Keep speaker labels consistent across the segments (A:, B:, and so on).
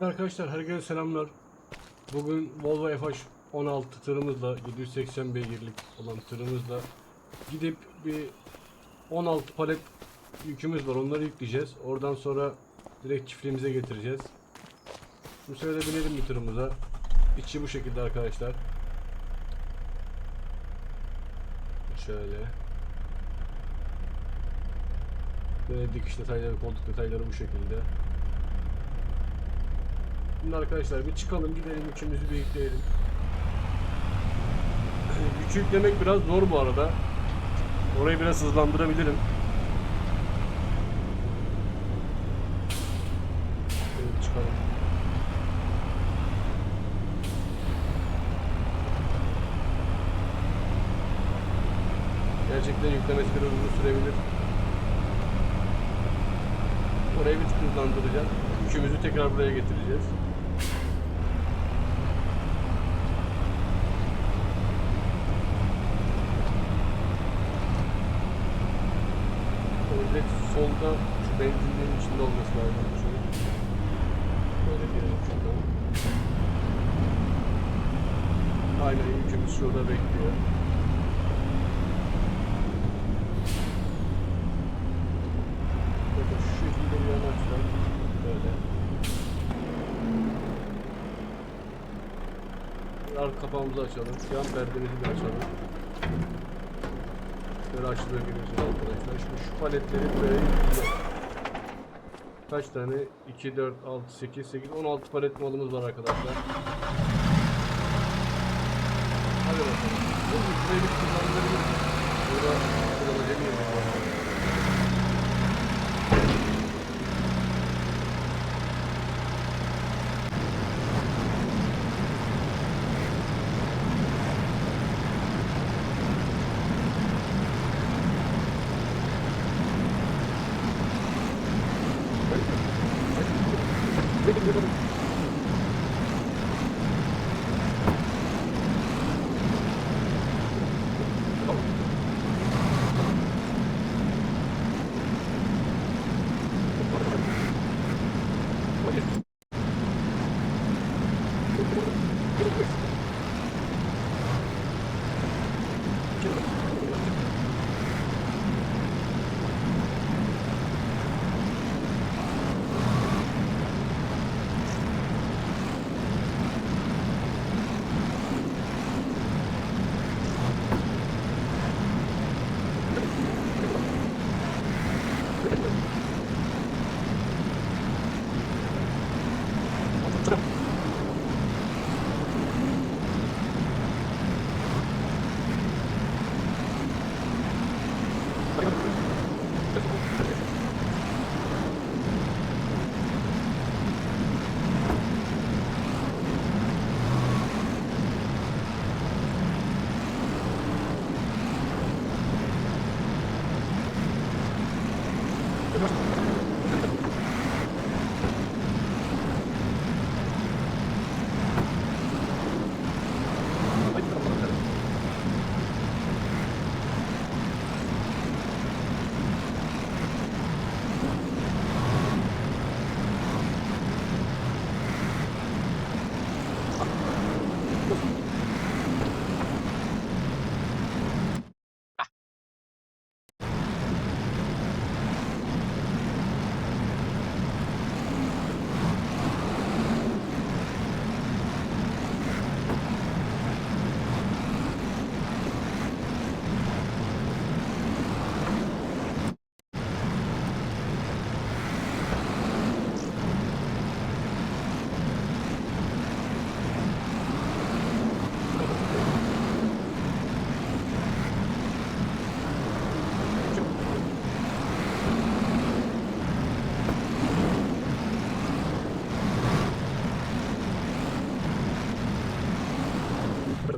A: Arkadaşlar herkese selamlar. Bugün Volvo FH16 tırımızla 780 beygirlik olan tırımızla gidip bir 16 palet yükümüz var. Onları yükleyeceğiz. Oradan sonra direkt çiftliğimize getireceğiz. Şimdi şöyle binelim bir tırımıza. İçi bu şekilde arkadaşlar. Şöyle. Böyle dikiş detayları, koltuk detayları bu şekilde. Şimdi arkadaşlar bir çıkalım gidelim üçümüzü bir yükleyelim. Yükü yüklemek biraz zor bu arada. Orayı biraz hızlandırabilirim. Çıkalım. Gerçekten yüklemesi biraz uzun sürebilir. Orayı bir tık hızlandıracağım. Yükümüzü tekrar buraya getireceğiz. Solda şu benzinliğin içinde olması lazım. Şöyle. Böyle girelim şuradan. Aynen yükümüz şurada bekliyor. Bakın şu şekilde bir yanaşlar. Böyle. Arka kapağımızı açalım. Yan perdemizi de açalım. Açılıyor görüyorsunuz arkadaşlar. Şimdi şu paletleri buraya. Kaç tane? 2, 4, 6, 8, 8, 16 palet malımız var arkadaşlar. Hadi bakalım. Bu burayı bir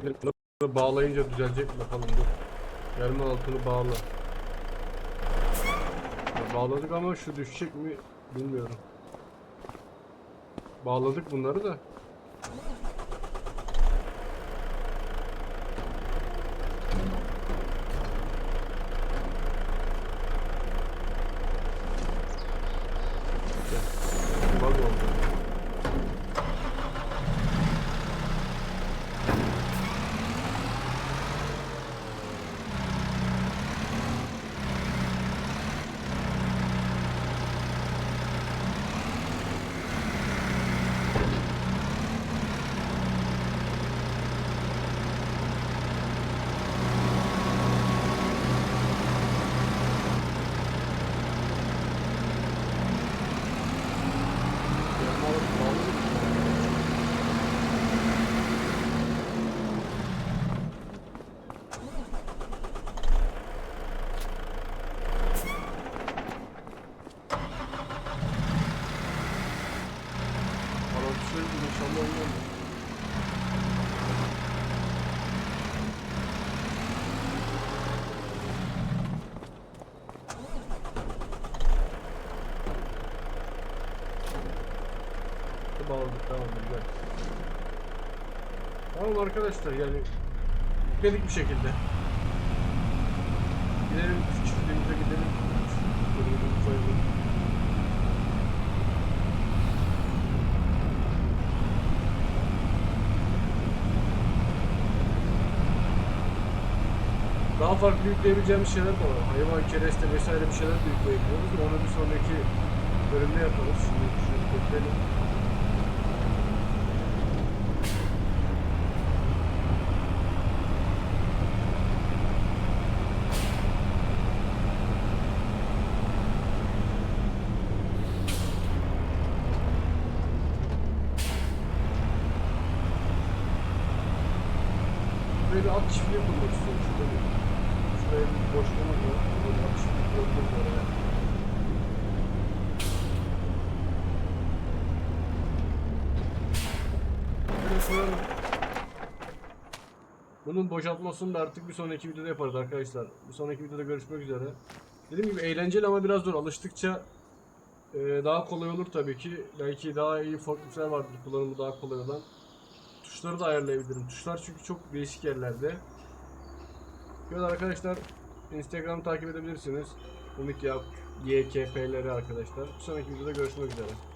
A: Bunu bağlayınca düzelecek bakalım dur. Yerme altını bağla. Bağladık ama şu düşecek mi bilmiyorum. Bağladık bunları da. Bağladık tamam güzel. Tamam arkadaşlar yani dedik bir şekilde. Gidelim çiftliğimize gidelim. Bölümümüzü koyalım. Daha farklı yükleyebileceğimiz şeyler de var. Hayvan kereste vesaire bir şeyler de yükleyebiliyoruz. Onu bir sonraki bölümde yaparız. Şimdi şunu bekleyelim. Böyle bir at çiftliği kurmak istiyorum. Şurada bir, şuraya bir. Böyle bir at çiftliği kurabiliriz oraya. Bunun boşaltmasını da artık bir sonraki videoda yaparız arkadaşlar. Bir sonraki videoda görüşmek üzere. Dediğim gibi eğlenceli ama biraz zor. Alıştıkça e, daha kolay olur tabii ki. Belki daha iyi forkliftler vardır kullanımı daha kolay olan. Tuşları da ayarlayabilirim. Tuşlar çünkü çok değişik yerlerde. Böyle arkadaşlar Instagram takip edebilirsiniz. Umut Yakup YKP'leri arkadaşlar. Bir sonraki videoda görüşmek üzere.